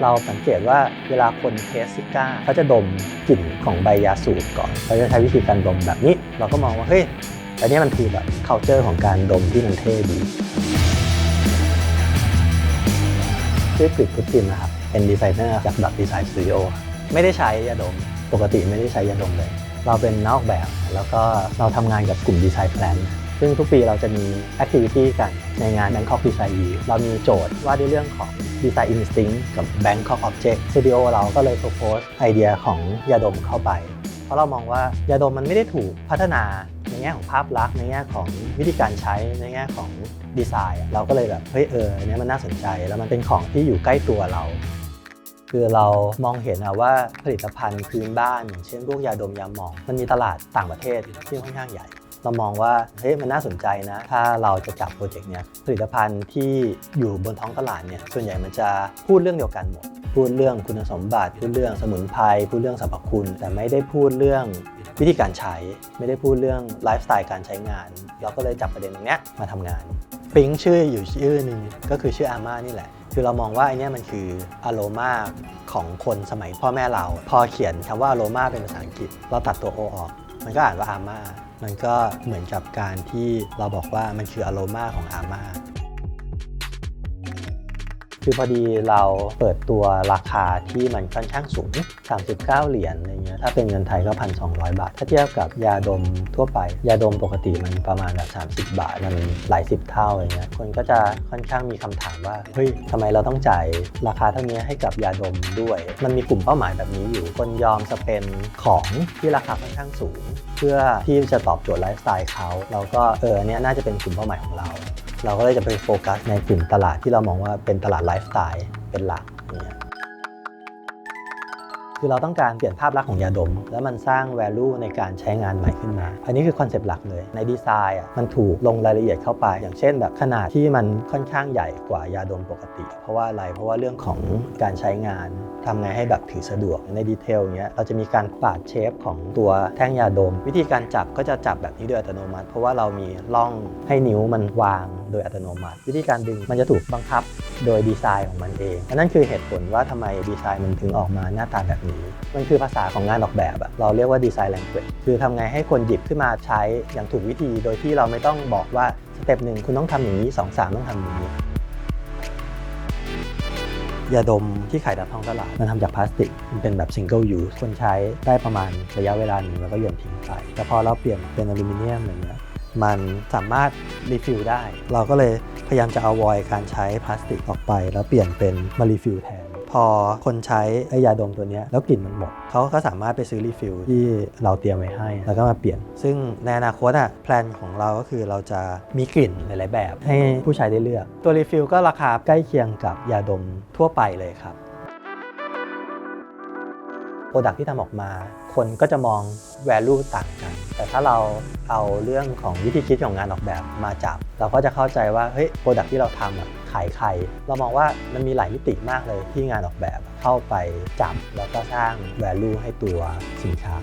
เราสังเกตว่าเวลาคนเทสซิก้าเขาจะดมกลิ่นของใบยาสูบก่อนเขาจะใช้วิธีการดมแบบนี้ เราก็มองว่าเฮ้ยอันนี้มันคือแบบ culture ของการดมที่มันเท่ดีชื่อกริดพุตตินนะครับ เป็นดีไซเนอร์จากดับดีไซน์สตูดิโอไม่ได้ใช้ยาดม ปกติไม่ได้ใช้ยาดมเลย เราเป็นนักออกแบบ แล้วก็เราทำงานกับกลุ่มดีไซน์แพลน ซึ่งทุกปีเราจะมีแอคทิวิตี้กันในงาน Bangkok Design Week เรามีโจทย์ว่าด้วยเรื่องของ Design Instinct กับ Bangkok Object Studio เราก็เลย propose ไอเดียของยาดมเข้าไป เพราะเรามองว่ายาดมมันไม่ได้ถูกพัฒนาในแง่ของภาพลักษณ์ในแง่ของวิธีการใช้ในแง่ของดีไซน์ เราก็เลยแบบเฮ้ยเอออันเนี้ยมันน่าสนใจ แล้วมันเป็นของที่อยู่ใกล้ตัวเรา คือเรามองเห็นอะว่าผลิตภัณฑ์พื้นบ้านอย่างเช่นพวกยาดมยาหมอง มันมีตลาดต่างประเทศที่ค่อนข้างใหญ่ เรามองว่าเฮ้ยมันน่าสนใจนะ ถ้าเราจะจับโปรเจกต์เนี้ยผลิตภัณฑ์ที่อยู่บนท้องตลาดเนี่ยส่วนใหญ่มันจะพูดเรื่องเดียวกันหมด พูดเรื่องคุณสมบัติ พูดเรื่องสมุนไพรพูดเรื่องสรรพคุณ แต่ไม่ได้พูดเรื่องวิธีการใช้ ไม่ได้พูดเรื่องไลฟ์สไตล์การใช้งาน เราก็เลยจับประเด็นตรงเนี้ยมาทำงานปิ๊งชื่ออยู่ชื่อหนึ่งก็คือชื่ออาม่านี่แหละ คือเรามองว่าไอเนี้ยมันคืออโรมาของคนสมัยพ่อแม่เรา พอเขียนคำว่าอโรมาเป็นภาษาอังกฤษ เราตัดตัวโอออก มันก็อ่านว่าอาม่า มันก็เหมือนกับการที่เราบอกว่ามันคืออโรมาของอาม่าคือพอดีเราเปิดตัวราคาที่มันค่อนข้างสูง 39 เหรียญอะไรเงี้ย ถ้าเป็นเงินไทยก็1,200บาท ถ้าเทียบกับยาดมทั่วไป ยาดมปกติมันประมาณแบบ 30 บาท มันหลายสิบเท่าอะไรเงี้ย คนก็จะค่อนข้างมีคำถามว่า เฮ้ยทำไมเราต้องจ่ายราคาเท่านี้ให้กับยาดมด้วย มันมีกลุ่มเป้าหมายแบบนี้อยู่ คนยอมสเปนของที่ราคาค่อนข้างสูง พื่อที่จะตอบโจทย์ไลฟ์สไตล์เขาเราก็เอออนเนี้ยน่าจะเป็นกลุ่มเป้าหมายของเรา เราก็เลยจะไปโฟกัสในกลุ่มตลาดที่เรามองว่าเป็นตลาดไลฟ์สไตล์เป็นหลัก คือเราต้องการเปลี่ยนภาพลักษณ์ของยาดม แล้วมันสร้าง value ในการใช้งานใหม่ขึ้นมา อันนี้คือคอนเซปต์หลักเลยในดีไซน์อะมันถูกลงรายละเอียดเข้าไป อย่างเช่น แบบขนาดที่มันค่อนข้างใหญ่กว่ายาดมปกติ เพราะว่าอะไรเพราะว่าเรื่องของการใช้งานทำไงให้แบบถือสะดวกในดีเทลอย่างเงี้ยเราจะมีการปาดเชฟของตัวแท่งยาดม วิธีการจับก็จะจับแบบนี้โดยอัตโนมัติ เพราะว่าเรามีร่องให้นิ้วมันวางโดยอัตโนมัติ วิธีการดึงมันจะถูกบังคับโดยดีไซน์ของมันเองอันนั้นคือเหตุผลว่าทำไมดีไซน์มันถึงออกมาหน้าตาแบบนี้มันคือภาษาของงานออกแบบอะเราเรียกว่าดีไซน์ language คือทำไงให้คนหยิบขึ้นมาใช้อย่างถูกวิธี โดยที่เราไม่ต้องบอกว่าสเต็ปหนึ่งคุณต้องทำอย่างนี้สองสามต้องทำอย่างนี้ยาดมที่ขายตามท้องตลาดมันทำจากพลาสติก มันเป็นแบบซิงเกิลยูสคนใช้ได้ประมาณระยะเวลาหนึ่งแล้วก็โยนทิ้งไปแต่พอเราเปลี่ยนเป็นอลูมิเนียมอะไรเงี้ยมันสามารถรีฟิลได้ เราก็เลยพยายามจะเอาวอยการใช้พลาสติกออกไป แล้วเปลี่ยนเป็นมารีฟิลแทน พอคนใช้ไอ้ยาดมตัวนี้แล้วกลิ่นมันหมดเขาก็สามารถไปซื้อรีฟิลที่เราเตรียมไว้ให้ แล้วก็มาเปลี่ยน ซึ่งในอนาคตอะแพลนของเราก็คือเราจะมีกลิ่นหลาย ๆ แบบ ให้ผู้ใช้ได้เลือก ตัวรีฟิลก็ราคาใกล้เคียงกับยาดมทั่วไปเลยครับ โปรดักที่ทำออกมา คนก็จะมอง value ต่างกัน แต่ถ้าเราเอาเรื่องของวิธีคิดของงานออกแบบมาจับ เราก็จะเข้าใจว่าเฮ้ยโปรดักที่เราทำขายใคร เรามองว่ามันมีหลายมิติมากเลยที่งานออกแบบเข้าไปจับแล้วก็สร้าง value ให้ตัวสินค้า